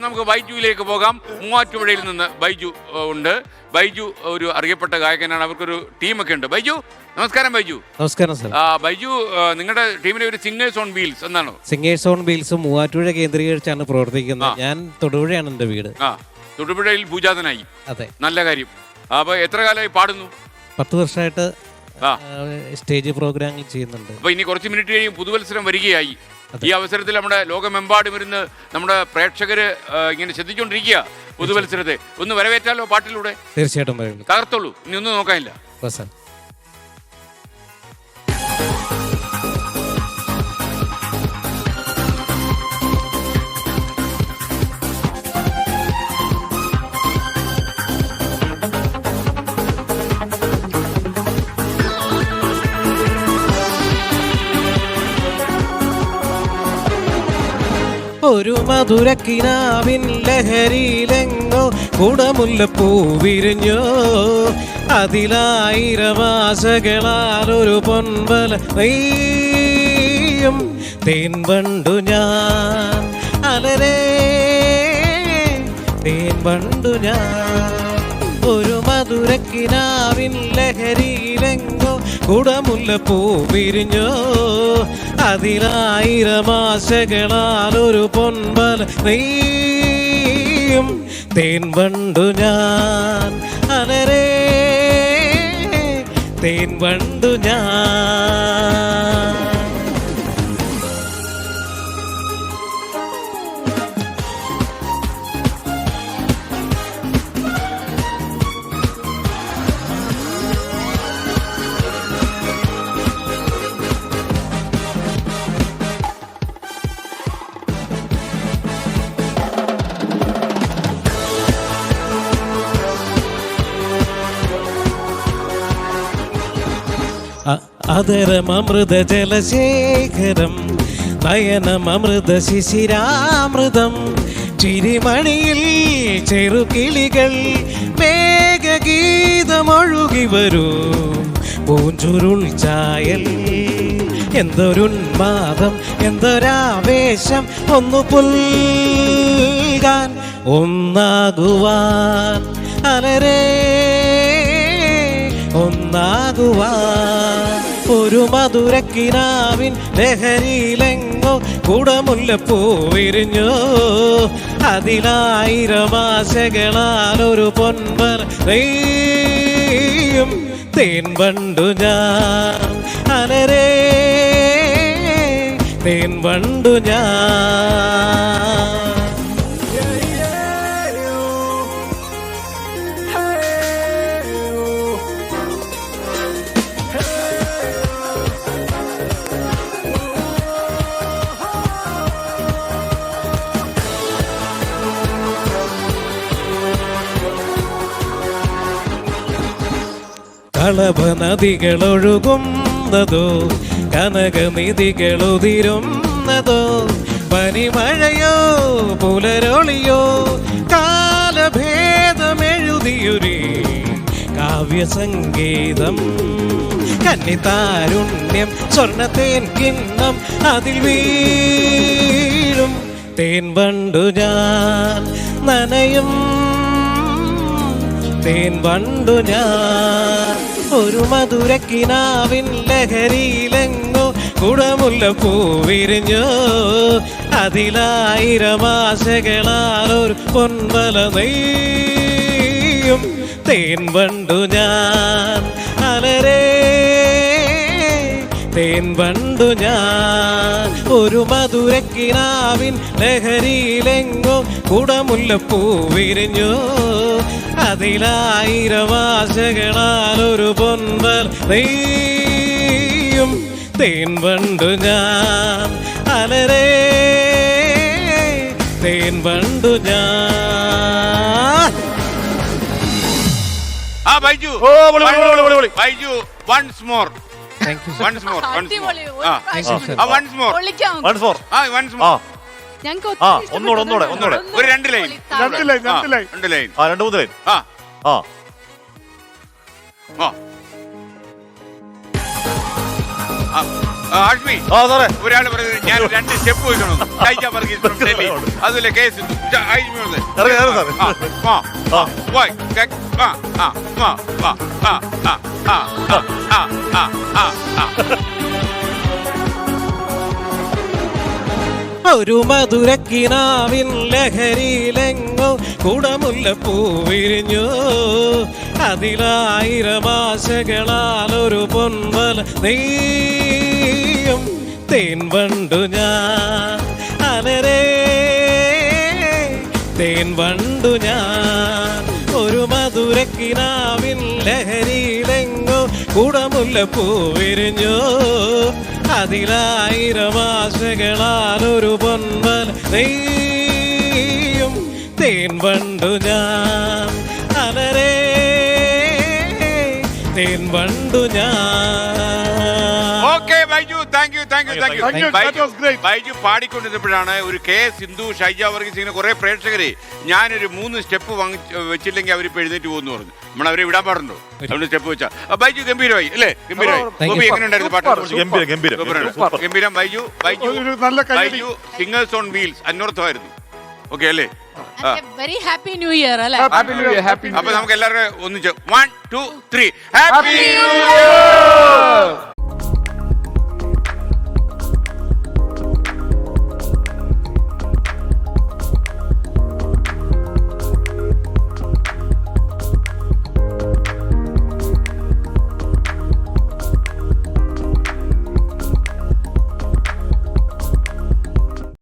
നമുക്ക് ബൈജുവിലേക്ക് പോകാം. മൂവാറ്റുപുഴയിൽ നിന്ന് ബൈജു ഉണ്ട്. ബൈജു ഒരു അറിയപ്പെട്ട ഗായകനാണ്. അവർക്കൊരു ടീമൊക്കെ ഉണ്ട്. ബൈജു നമസ്കാരം ബൈജു. നമസ്കാരം സർ. ആ, ബൈജു നിങ്ങളുടെ ടീമിലെ ഒരു സിംഗേഴ്സ് ഓൺ വീൽസ് എന്നാണോ? സിംഗേഴ്സ് ഓൺ ബീൽസ് മൂവാറ്റുപുഴ കേന്ദ്രീകരിച്ചാണ് പ്രവർത്തിക്കുന്നത്. ഞാൻ തൊടുപുഴയാണ് എന്റെ വീട്. ആ തൊടുപുഴയിൽ പൂജാതനായി. അതെ. നല്ല കാര്യം. അപ്പൊ എത്ര കാലമായി പാടുന്നു? പത്ത് വർഷമായിട്ട് സ്റ്റേജ് പ്രോഗ്രാമിൽ ചെയ്യുന്നുണ്ട്. അപ്പൊ ഇനി കുറച്ച് മിനിറ്റ് കഴിയും പുതുവത്സരം വരികയായി. ഈ അവസരത്തിൽ നമ്മുടെ ലോകമെമ്പാടും ഇരുന്ന് നമ്മുടെ പ്രേക്ഷകര് ഇങ്ങനെ ശ്രദ്ധിച്ചുകൊണ്ടിരിക്കുക പുതുവത്സരത്തെ ഒന്ന് വരവേറ്റാലോ പാട്ടിലൂടെ? തീർച്ചയായിട്ടും പറയുന്നു തകർത്തോളൂ. ഇനി ഒന്നും നോക്കാനില്ല. ഒരു മധുരക്കിനാവിൻ ലഹരിയിലെങ്ങോ കുടമുല്ലപ്പൂ വിരിഞ്ഞോ. അതിലായിരവാശകളാൽ ഒരു പൊൻപല നെയ്യും തേൻ ഞാൻ അലരേ തേൻ പണ്ടു ഞാൻ ഒരു മധുരക്കിനാവിൻ ലഹരിയിലെങ്ങോ കുടമുല്ലപ്പൂ വിരിഞ്ഞോ. അതിലായിരം ആശകളാൽ ഒരു നെയ്യും തേൻ വണ്ടു ഞാൻ അലരേ തേൻ വണ്ടു ഞാൻ അ- അതരമമൃത ജലശേഖരം അമൃത ശിശിരാമൃതം ചിരിമണിയിൽ ചെറുകിളികൾ മേഘഗീതമൊഴുകി വരൂ. പൂഞ്ചുരുൾ ചായൽ എന്തൊരുന്മാദം എന്തൊരാവേശം ഒന്നു പുൽകാൻ ഒന്നാകുവാൻ അലരേ ഒരു മധുരക്കിനാവിൻ ലഹരിയിലെങ്ങോ കുടമുല്ലപ്പൂ വിരിഞ്ഞു. അതിലായിരം ആശകളാൽ ഒരു പൊൻപർ നെയ്യും. തേൻ വണ്ടു ഞാൻ അനരേ തേൻ വണ്ടു ഞാൻ. കളഭ നദികളൊഴുകുന്നതോ കനകനിധികളുതിരുന്നതോ പനിമഴയോ പുലരൊളിയോ കാലഭേദമെഴുതിയൊരു കാവ്യസംഗീതം കന്നിതാരുണ്യം സ്വർണത്തേൻ കിണ്ണം അതിൽ വീഴും. തേൻ വണ്ടു ഞാൻ നനയും. തേൻ വണ്ടു ഞാൻ ഒരു മധുരക്കിനാവിൻ ലഹരിയിലെങ്ങോ കുടമുല്ല പൂവിരിഞ്ഞു അതിലായിരം ആശകളാൽ ഒരു പൊൻവല നെയ്യും. തേൻ വണ്ടു ഞാൻ അലരേ തേൻ ഞാൻ. ഒരു മധുരക്കിനാവിൻ ലഹരിയിലെങ്ങും കുടമുല്ലപ്പൂ വിരിഞ്ഞു. അതിലായിരവാശകളാൽ ഒരു പൊൻവർ നെയ്യും തേൻ വണ്ടു ഞാൻ. അലരേ തേൻ വണ്ടു ഞാൻ. ആ ബൈജു. ഓ, വിളി, വിളി, വിളി. Baiju once more once more അടിപൊളി ഒരു ആ. പ്രാവശ്യം sir. ആ വൺസ് മോർ പൊളിക്കാം. വൺസ് ഫോർ ആ വൺസ് മോർ ഞങ്ങൾക്ക് ആ, ഒന്നൂടെ, ഒന്നൂടെ, ഇഷ്ടപ്പെട്ടു. ഒന്നൂടെ. ഒരു രണ്ട് ലൈൻ. രണ്ട് ലൈൻ രണ്ട് ലൈൻ രണ്ട് ലൈൻ ആ രണ്ട് മൂന്ന് ലൈൻ ആ. ആ. ആ, ആഷ്മി ആ സാറേ ഒരാൾ ഞാൻ രണ്ട് സ്റ്റെപ്പ് പോയിക്കണം ഷൈജ വർഗീസ് from ഡൽഹി. അതുപോലെ കെ സിന്ധു ജ- ആയിഷ് മുഹമ്മദ്. ഇറങ്ങി, ഇറങ്ങി സാറേ. ആ, ആ, ആ. ആ, ആ, ആ, ആ, ആ, ആ, ആ, ആ, ആ, ആ, ആ, ആ. ഒരു മധുരക്കിനാവിൻ ലഹരിയിൽ കുടമുല്ല പൂവിരിഞ്ഞു. അതിലായിരം ആശകളാൽ ഒരു പൊൻവല നെയ്യും. തേൻ വണ്ടു ഞാൻ അലരേ തേൻ വണ്ടു ഞാൻ ഒരു മധുരക്കിനാവിൻ ലഹരിയിലെങ്ങോ കുടമുല്ല പൂവിരിഞ്ഞു. അതിലായിരം ആശകളാൽ ഒരു പൊൻവൽ നെയ്യും. തേൻ വണ്ടു ഞാൻ അലരേ തേൻ വണ്ടു ഞാൻ okay Baiju thank you thank you thank you Thank you, that was great. Baiju പാടിക്കൊണ്ടിരുന്നപ്പോഴാണ് ഒരു കെ സിന്ധു ഷൈജ വർഗീസ് ഇങ്ങനെ കുറെ പ്രേക്ഷകരെ ഞാനൊരു മൂന്ന് സ്റ്റെപ്പ് വാങ്ങി വെച്ചില്ലെങ്കിൽ അവർ ഇപ്പൊ എഴുന്നേറ്റ് പോകുന്നു പറഞ്ഞു നമ്മൾ അവരെ വിടാൻ പാടുണ്ടോ അതുകൊണ്ട് സ്റ്റെപ്പ് വെച്ചാ ആ, ബൈജു ഗംഭീരമായി അല്ലേ ഗംഭീരമായി Thank you. ഗോപി എങ്ങനെ ഉണ്ടായിരുന്നു പാട്ട് ഗംഭീരം ഗംഭീരം. ഗംഭീരം ബൈജു ബൈജു ഒരു നല്ല. ബൈജു സിംഗേഴ്സ് ഓൺ വീൽസ് അന്വർത്ഥമായിരുന്നു ഓക്കെ അല്ലേ. വെരി ഹാപ്പി ന്യൂ ഇയർ അല്ലേ? ഹാപ്പി ന്യൂ ഇയർ ഹാപ്പി അപ്പൊ നമുക്ക് എല്ലാവരും ഒന്നിച്ച് one two three happy new year